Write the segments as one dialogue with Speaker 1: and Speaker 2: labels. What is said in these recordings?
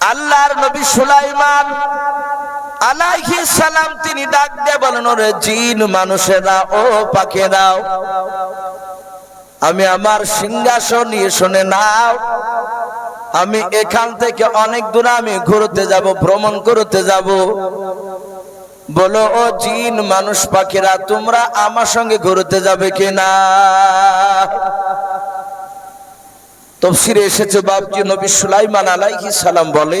Speaker 1: আল্লাহর নবী সুলাইমান আলাইহি সালাম তিনি ডাক দিয়ে বলেন, ওরে জিন মানুষেরা, ও পাখিরাও, আমি আমার সিংহাসন নিয়ে শুনে নাও। আমি এখান থেকে অনেক দূর আমি ঘুরতে যাব, ভ্রমণ করতে যাব। বলো, ও জিন মানুষ পাখিরা, তোমরা আমার সঙ্গে ঘুরতে যাবে কিনা? তফসিরে এসেছে বাবজি নবী সুলাইমান আলাইহিস সালাম বলে,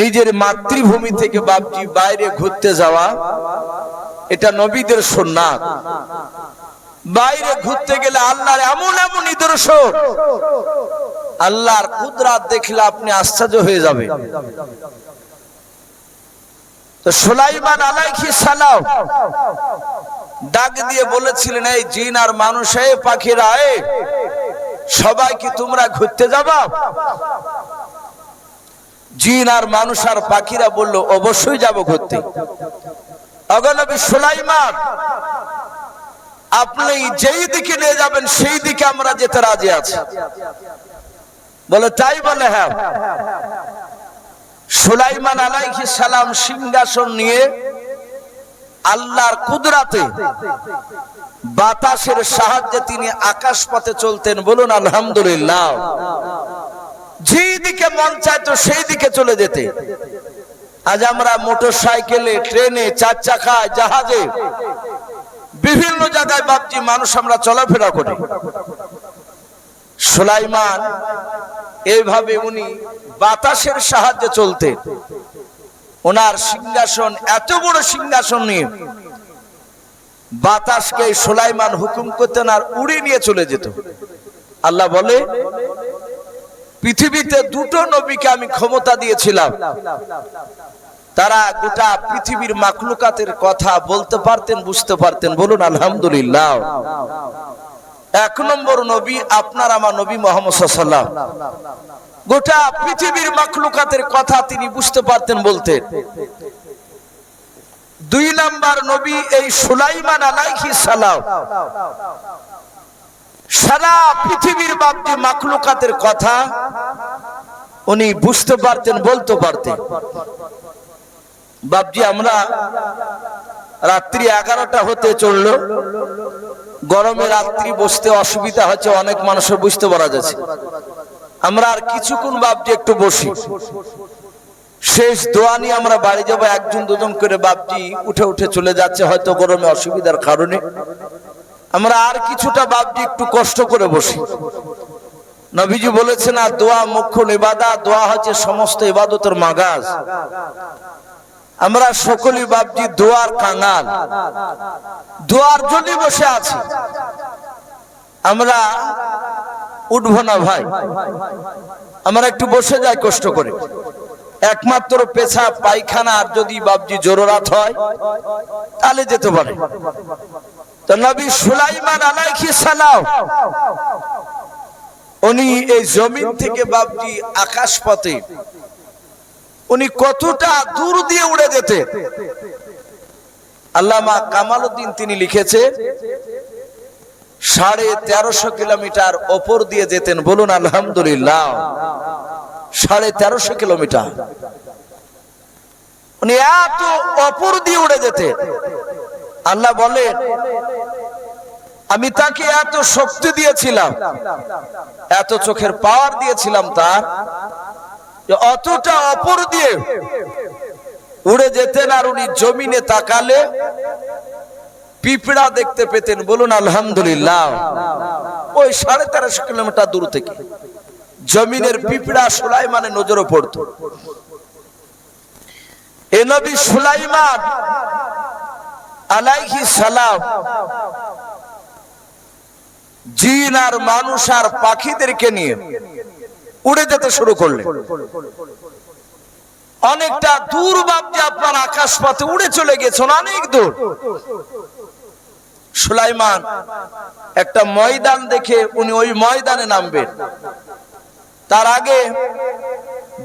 Speaker 1: নিজের মাতৃভূমি থেকে বাবজি বাইরে ঘুরতে যাওয়া, এটা নবীদের সুন্নাত। বাইরে ঘুরতে গেলে আল্লাহর এমন এমন নিদর্শন, আল্লাহর কুদরাত দেখলে আপনি আশ্চর্য হয়ে যাবে। তো সুলাইমান আলাইহিস সালাম ডাক দিয়ে বলেছিলেন, এই জিন আর মানুষ পাখিরা সবাই কি তোমরা ঘুরতে যাবা? জিন আর মানুষ আর পাখিরা বলল, অবশ্যই যাব ঘুরতে। অগনবী সুলাইমান, আপনি যেই দিকে নিয়ে যাবেন, সেই দিকে আমরা যেতে রাজি আছি। বলে, তাই বলে হ্যাঁ। সুলাইমান আলাইহি সালাম সিংহাসন নিয়ে আল্লাহর কুদরাতে বাতাসের সাহায্যে তিনি আকাশ পথে চলতেন বলুন আলহামদুলিল্লাহ। যেই দিকে মন চাইতো সেই দিকে চলে যেতে। আজ আমরা মোটর সাইকেলে ট্রেনে চার চাকায় জাহাজে বিভিন্ন জায়গায় বাপজি মানুষ আমরা চলাফেরা করি। সুলাইমান, এইভাবে উনি বাতাসের সাহায্যে চলতেন। ওনার সিংহাসন, এত বড় সিংহাসন নিয়ে বাতাসকে সুলাইমান হুকুম করতেন আর উড়ে নিয়ে চলে যেত। আল্লাহ বলে, পৃথিবীতে দুটো নবীকে আমি ক্ষমতা দিয়েছিলাম। তারা গোটা পৃথিবীর মাকলুকাতের কথা বলতে পারতেন, বুঝতে পারতেন। বলুন, আলহামদুলিল্লাহ। এক নম্বর নবী আপনার আমার নবী মোহাম্মদ গোটা পৃথিবীর মাকলুকাতের কথা তিনি বুঝতে পারতেন বলতেন দুই নাম্বার নবী এই সুলাইমান আলাইহি সালাম। সারা পৃথিবীর বাপটি মাকলুকাতের কথা উনি বুঝতে পারতেন, বলতে পারতেন। বাপজি, আমরা রাত্রি এগারোটা হতে চলল। গরমে রাত্রি বসতে অসুবিধা হচ্ছে, অনেক মানুষের বুঝতে পারা যাচ্ছে। আমরা আর কিছুক্ষণ বাপজি একটু বসি। শেষ দোয়া নিয়ে আমরা বাড়ি যাব, একজন দুজন করে বাপজি উঠে উঠে চলে যাচ্ছে, হয়তো গরমে অসুবিধার কারণে। আমরা আর কিছুটা বাপজি একটু কষ্ট করে বসি। নবীজি বলেছেন, আর দোয়া মুখ্য ইবাদা, দোয়া হচ্ছে সমস্ত ইবাদতের মাগাজ। আমরা সকলেই বাপজি দোয়ার কাঙাল। দোয়ার জন্য বসে আছি। আমরা উঠবো না ভাই। আমরা একটু বসে যাই কষ্ট করে। একমাত্র পেশা পায়খানা, আর যদি বাবজি জোরাত হয়, তাহলে যেতে পারে। নবী সুলাইমান আলাইহি সালাম, উনি এই জমিন থেকে বাবজি আকাশ পথে উনি কতটা দূর দিয়ে উড়ে যেতে। আল্লামা কামালউদ্দিন তিনি লিখেছে, সাড়ে তেরোশো কিলোমিটার ওপর দিয়ে যেতেন, বলুন আলহামদুলিল্লাহ। সাড়ে তেরোশো কিলোমিটার। উনি এত অপর দিয়ে উড়ে যেতেন আল্লাহ বলেন আমি তাকে এত শক্তি দিয়েছিলাম, এত চোখের পাওয়ার দিয়েছিলাম তার অতটা অপর দিয়ে উড়ে যেতেন আর উনি জমিনে তাকালে পিঁপড়া দেখতে পেতেন। বলুন, আলহামদুলিল্লাহ। ওই সাড়ে তেরোশো কিলোমিটার দূর থেকে। জমিনের পিঁপড়া সুলাইমানের নজরে পড়ত। এ নবী সুলাইমান আলাইহি সালাম জিন আর মানুষ আর পাখিদেরকে নিয়ে উড়ে যেতে শুরু করলেন। অনেকটা দূর ভাবছে আপনার আকাশ পথে উড়ে চলে গেছেন অনেক দূর। সুলাইমান একটা ময়দান দেখে উনি ওই ময়দানে নামবেন। তার আগে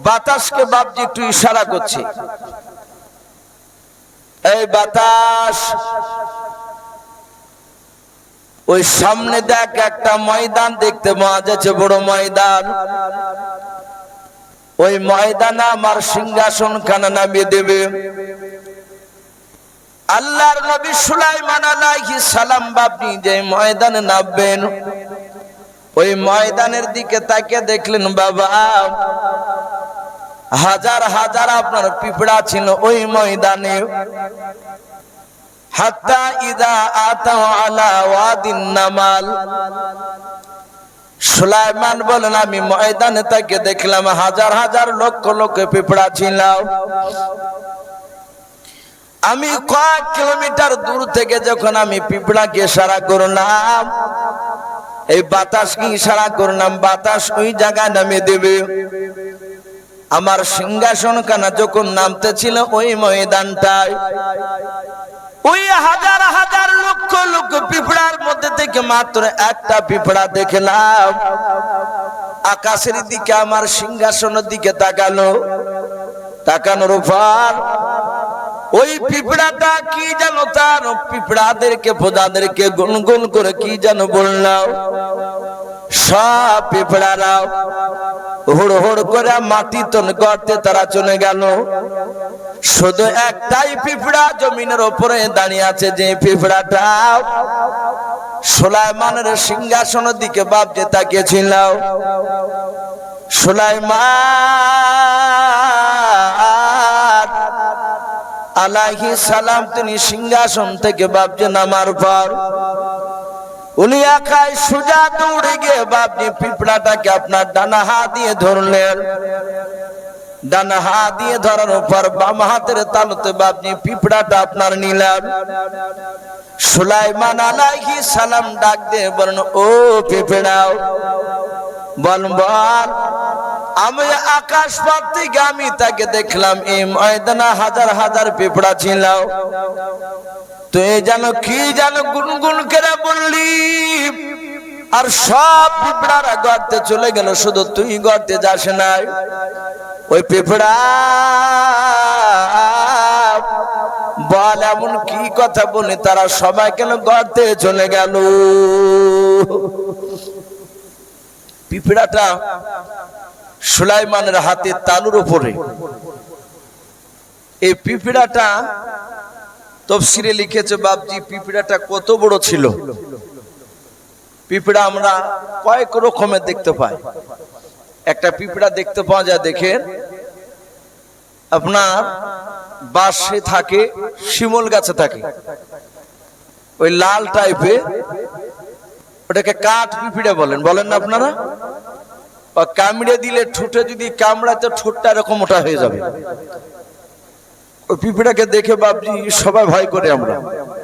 Speaker 1: বাতাসকে বাপজি একটু ইশারা করছে। এই বাতাস, ওই সামনে দেখ একটা ময়দান দেখতে পাওয়া যাচ্ছে বড় ময়দান। ওই ময়দানে আমার সিংহাসন খানা নামিয়ে দেবে। আল্লাহর নবী সুলাইমান আলাইহিস সালাম বাপনি যে ময়দানে নামবেন। ওই ময়দানের দিকে তাকে দেখলেন, বাবা, হাজার হাজার আপনার পিঁপড়া ছিল ওই ময়দানে। হাত্তা ইদা আতাও আলা ওয়াদিন নামাল। সুলাইমান বলেন, আমি ময়দানে তাকে দেখলাম, হাজার হাজার লক্ষ লক্ষ পিঁপড়া ছিল। আমি কয়েক কিলোমিটার দূর থেকে যখন আমি পিঁপড়াকে সারা করলাম এই বাতাস কি ইশারা করলাম? বাতাস ওই জায়গায় নামে দেবে। আমার সিংহাসন কানা যখন নামতে ছিল ওই ময়দানটায়। ওই হাজার হাজার লক্ষ লক্ষ পিঁপড়ার মধ্যে থেকে মাত্র একটা পিঁপড়া দেখলাম। আকাশের দিকে, আমার সিংহাসনের দিকে তাকালো। তাকানোর পর ওই পিঁপড়াটা কি জানো তার পিঁপড়াদেরকে, প্রজাদেরকে গুনগুন করে কি যেন বললাম। সব পিঁপড়ারাও হুড় হুড় করে মাটি তন গর্তে তারা চলে গেল। শুধু একটাই পিঁপড়া জমিনের ওপরে দাঁড়িয়ে আছে যে পিঁপড়াটা। সুলাইমানের সিংহাসনের দিকে বাপতে তাকিয়েছিল। সুলাইমান আলাইহি সালাম তিনি সিংহাসন থেকে বাপজি নামার পর পিঁপড়াটাকে আপনার দিয়ে ধরলেন। দিয়ে ধরার পর বাম হাতের তালুতে পিঁপড়াটা আপনার নিলেন। সুলাইমান আলাইহি সালাম ডাক দিয়ে বলেন ও পিঁপড়াও, বল বল। আমি আকাশ পথ থেকে আমি তাকে দেখলাম, এই ময়দানা হাজার হাজার পিঁপড়া ছিল। তুই যেন কি যেন গুনগুন করে বললি। আর সব পিঁপড়ারা গর্তে চলে গেল, শুধু তুই গর্তে যাস নাই। ওই পিঁপড়া বল, এমন কি কথা বলি, তারা সবাই কেন গর্তে চলে গেল? পিঁপড়াটা সুলাইমানের হাতে তালুর উপরে। এই পিঁপড়াটা তফসিরে লিখেছে, বাপজি, পিঁপড়াটা কত বড় ছিল। পিঁপড়া আমরা কয়েক রকমের দেখতে পাই। একটা পিঁপড়া দেখতে পাওয়া যায়, দেখেন, আপনার বাসে থাকে, শিমল গাছে থাকে। ওই লাল টাইপের ওটাকে কাঠ পিঁপড়ে বলেন। বলেন না আপনারা? বা কামড়ে দিলে ঠোঁটে যদি কামড়ায়, তো ঠোঁটটা এরকম মোটা হয়ে যাবে। ওই পিঁপড়াকে দেখে বাবজি সবাই ভয় করে আমরা।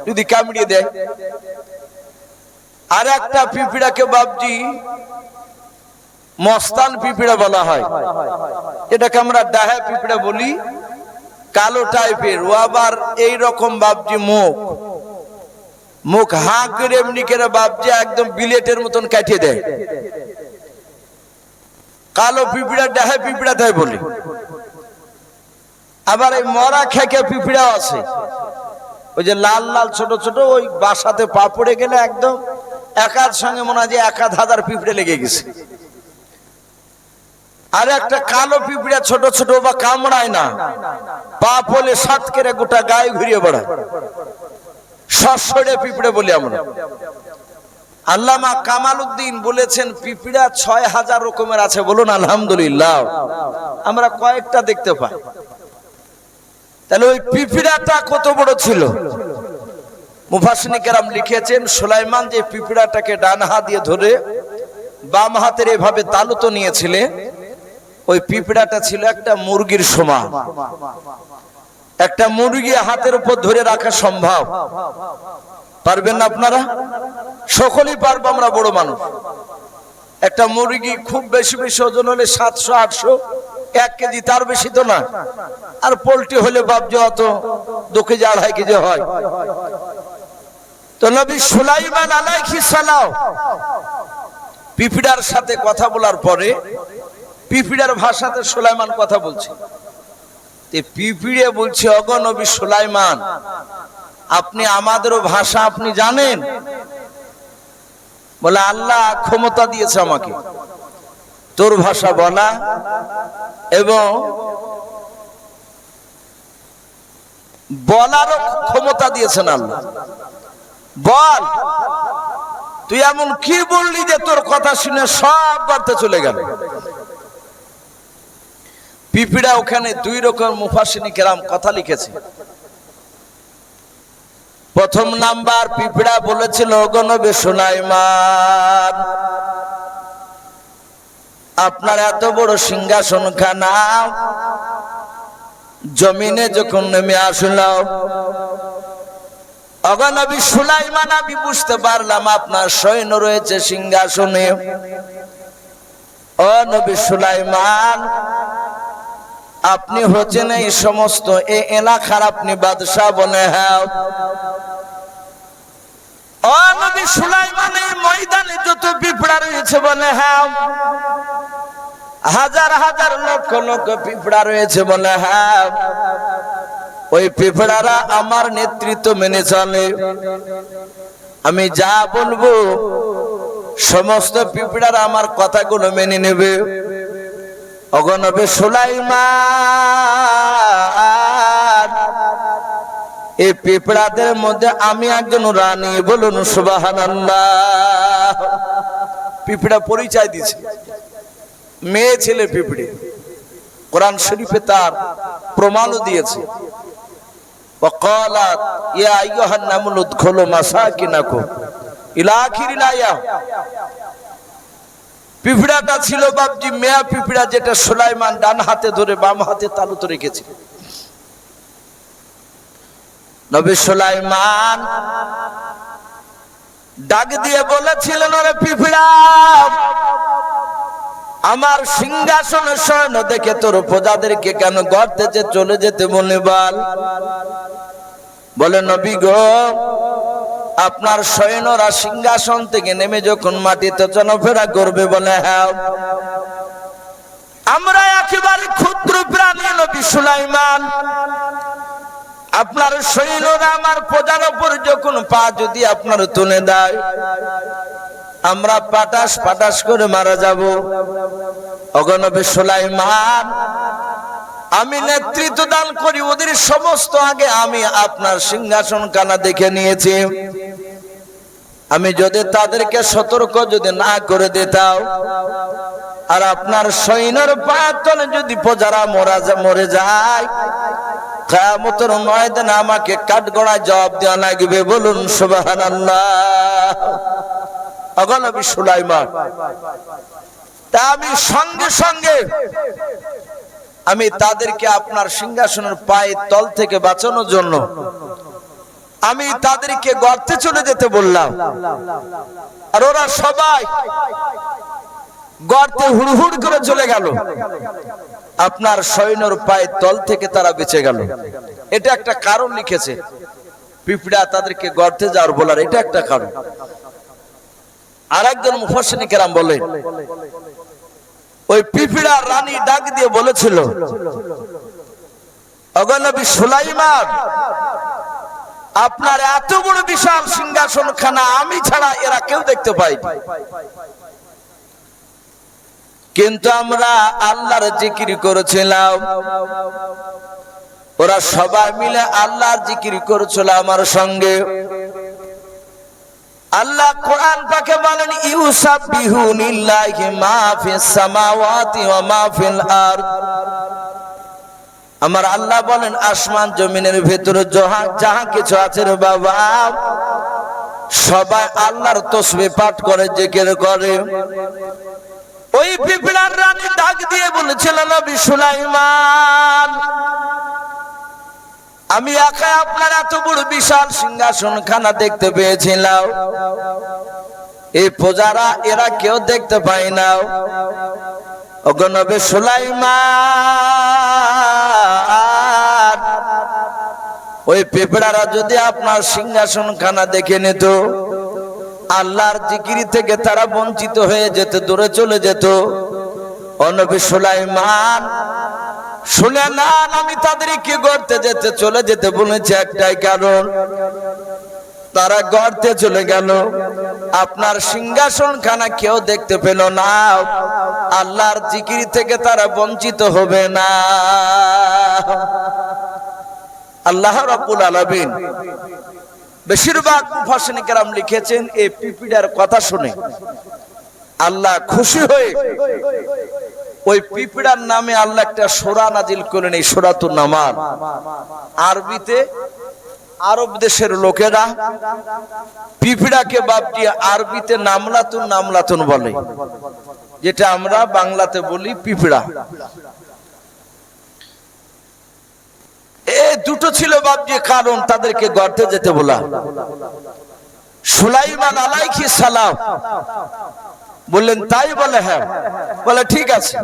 Speaker 1: যদি কামড়িয়ে দেয়। আর একটা পিঁপড়াকে বাবজি মস্তান পিঁপড়া বলা হয়। এটাকে আমরা ডাহা পিঁপড়া বলি, কালো টাইপের। ও আবার এই রকম বাবজি মুখ। মুখ হাঁ করে এমনি করে বাবজি একদম বিলেটের মতন কাটিয়ে দেয়। কালো পিঁপড়া ডাহে পিঁপড়া দেয় বলি। আবার এই মরা খেকে পিঁপড়াও আছে। ওই যে লাল লাল, ছোট ছোট, ওই বাসাতে পা পড়ে গেলে একদম একার সঙ্গে মনে হয় যে এক আধ হাজার পিঁপড়ে লেগে গেছে। আর একটা কালো পিঁপড়া, ছোট ছোট বা কামড়ায় না। পা পলে সাত কেড়ে গোটা গায়ে ঘুরিয়ে বেড়ায়। সসরে পিঁপড়ে বলি আমরা। আল্লামা কামাল উদ্দিন বলেছেন, পিঁপড়া ছয় হাজার রকমের আছে। বলুন, আলহামদুলিল্লাহ। আমরা কয়েকটা দেখতে পাই। তাহলে ওই পিঁপড়াটা কত বড় ছিল? মুফাসিনী কেরাম লিখেছেন, সুলাইমান যে পিঁপড়াটাকে ডান হাত দিয়ে ধরে বাম হাতের এভাবে তালুতো নিয়েছিলেন ওই পিঁপড়াটা ছিল একটা মুরগির সমান। একটা মুরগি হাতের উপর ধরে রাখা সম্ভব। পারবেন না আপনারা? সকলেই পারব আমরা বড় মানুষ। একটা মুরগি খুব বেশি বেশি ওজন হলে সাতশো, আটশো, এক কেজি তার বেশি তো না। আর পোল্ট্রি হলে বাপ অত, দু কেজি, আড়াই কেজি হয়। তো নবী সুলাইমান আলাইহিস সালাম পিপিড়ার সাথে কথা বলার পরে পিপিড়ার ভাষাতে সুলাইমান কথা বলছে। পিপিড়ে বলছে অগনবী সুলাইমান, আপনি আমাদেরও ভাষা আপনি জানেন? বলে, আল্লাহ ক্ষমতা দিয়েছে আমাকে। তোর ভাষা বলা এবং বলারও ক্ষমতা দিয়েছেন আল্লাহ। বল, তুই এমন কি বললি যে তোর কথা শুনে সব গর্তে চলে গেল? পিপিড়া ওখানে দুই রকম মুফাসিনী কেরাম কথা লিখেছে। প্রথম নাম্বার পিপিড়া বলেছিল গণবে সুলাইমান, আপনার এত বড় সিংহাসন খানা। জমিনে যখন নেমে আসলো অগনবী সুলাইমান, আমি বুঝতে পারলাম আপনার সৈন্য রয়েছে সিংহাসনে। ও নবী সুলাইমান, আপনি হচ্ছেন এই সমস্ত এ এলাকার আপনি বাদশাহ বনে হ্যাঁ। নবী সুলাইমান এই ময়দানে যত পিঁপড়া রয়েছে বলে হ্যাঁ হাজার হাজার লক্ষ লক্ষ পিঁপড়া রয়েছে বলে হ্যাঁ। ওই পিঁপড়ারা আমার নেতৃত্ব মেনে চলে। আমি যা বলব, সমস্ত পিঁপড়ারা আমার কথাগুলো মেনে নেবে। অগনবে সুলাইমান! এই পিঁপড়াদের মধ্যে আমি একজন রানী বলুন সুবাহান পিঁপড়া পরিচয় দিছে মেয়ে ছেলে পিঁপড়ে কোরআন শরীফে তার প্রমাণও দিয়েছে وقالت يا ايها النمل ادخلوا مساكنكم الى اخر الايه পিঁপড়াটা ছিল বাপজি মেয়া পিঁপড়া যেটা সুলাইমান ডান হাতে ধরে বাম হাতে তালুতে রেখেছে নবী সুলাইমান ডাক দিয়ে বলেছিলেন, ওরে পিঁপড়া, আমার সিংহাসন সৈন্য দেখে তোর প্রজাদেরকে কেন গর্তে যে চলে যেতে বলে বল? বলে, নবী গো, আপনার সৈন্যরা সিংহাসন থেকে নেমে যখন মাটিতে চলাফেরা করবে বলে হ্যাঁ। আমরা একেবারে ক্ষুদ্র প্রাণী নবী সুলাইমান। আপনার সৈন্যরা আমার প্রজার উপর যখন পা যদি আপনার তুলে দেয়, আমরা পাটাস পাটাস করে মারা যাব। অগনবে সুলাইমান, আমি নেতৃত্ব দান করি, ওদের সমস্ত আগে আমি আপনার সিংহাসন কানা দেখে নিয়েছি। আমি যদি তাদেরকে সতর্ক যদি না করে দিতাম, আর আপনার সৈন্যর পায়ের তলে যদি প্রজারা মরা মরে যায় কেয়ামতের ময়দানে আমাকে কাঠগড়ায় জবাব দেওয়া লাগবে, বলুন সুবাহান অগনবী সুলাইমান, তা আমি সঙ্গে সঙ্গে আমি তাদেরকে আপনার সিংহাসনের পায়ের তল থেকে বাঁচানোর জন্য আমি তাদেরকে গর্তে চলে যেতে বললাম। আর ওরা সবাই গর্তে হুড়হুড় করে চলে গেল। আপনার সৈন্যর পায়ের তল থেকে তারা বেঁচে গেল। এটা একটা কারণ লিখেছে। পিঁপড়া তাদেরকে গর্তে যাওয়ার বলার এটা একটা কারণ। আর একজন মুফাসিনী কেরাম বলে, ওই পিঁপড়া রানী ডাক দিয়ে বলেছিল অগনবী সুলাইমান, আপনার এত বড় বিশাল সিংহাসন খানা আমি ছাড়া এরা কেউ দেখতে পাই কিন্তু আমরা আল্লাহর জিকির করেছিলাম। ওরা সবাই মিলে আল্লাহর জিকির করেছিল আমার সঙ্গে। আল্লাহ কোরআন পাকে বলেন ইউসাবিহুনিল্লাহি মা ফিস সামাওয়াতি ওয়া মা ফিল আরদ। আমার আল্লাহ বলেন, আসমান জমিনের ভেতরে যাহা যাহা কিছু আছে রে বাবা, সবাই আল্লাহর তসবিহ পাঠ করে জিকির করে। ওই পিপড়ার রানী ডাক দিয়ে বলেছিল, নবী সুলাইমান, আমি একা আপনার এত বড় বিশাল সিংহাসন খানা দেখতে পেয়েছিলাম। এই প্রজারা, এরা কেউ দেখতে পাই না। অগনবে সুলাইমান, ওই পেপড়ারা যদি আপনার সিংহাসন খানা দেখে নিত আল্লাহর জিকিরি থেকে তারা বঞ্চিত হয়ে যেত, দূরে চলে যেত। অনবী সুলাইমান, শুনে না আমি তাদের কি করতে যেতে, চলে যেতে বলেছে একটাই কারণ। তারা গর্তে চলে গেল। আপনার সিংহাসন খানা কেউ দেখতে পেল না। আল্লাহর জিকির থেকে তারা বঞ্চিত হবে না। আল্লাহ রাব্বুল আলামিন বেশিরভাগ মুফাসসিরিন কেরাম লিখেছেন এই পিপিড়ার কথা শুনে। আল্লাহ খুশি হয়ে ওই পিপিড়ার নামে আল্লাহ একটা সোরা নাজিল করেন এই সোরাতুন নামার আরবিতে আরব দেশের লোকেরা পিপিড়াকে দিয়ে আরবিতে নামলাতুন নামলাতুন বলে। যেটা আমরা বাংলাতে বলি পিপিড়া। এ দুটো ছিল বাবজি কারণ তাদেরকে গর্তে যেতে বলা। সুলাইমান আলাইকি সালাম বললেন, তাই বলে হ্যাঁ। বলে, ঠিক আছে।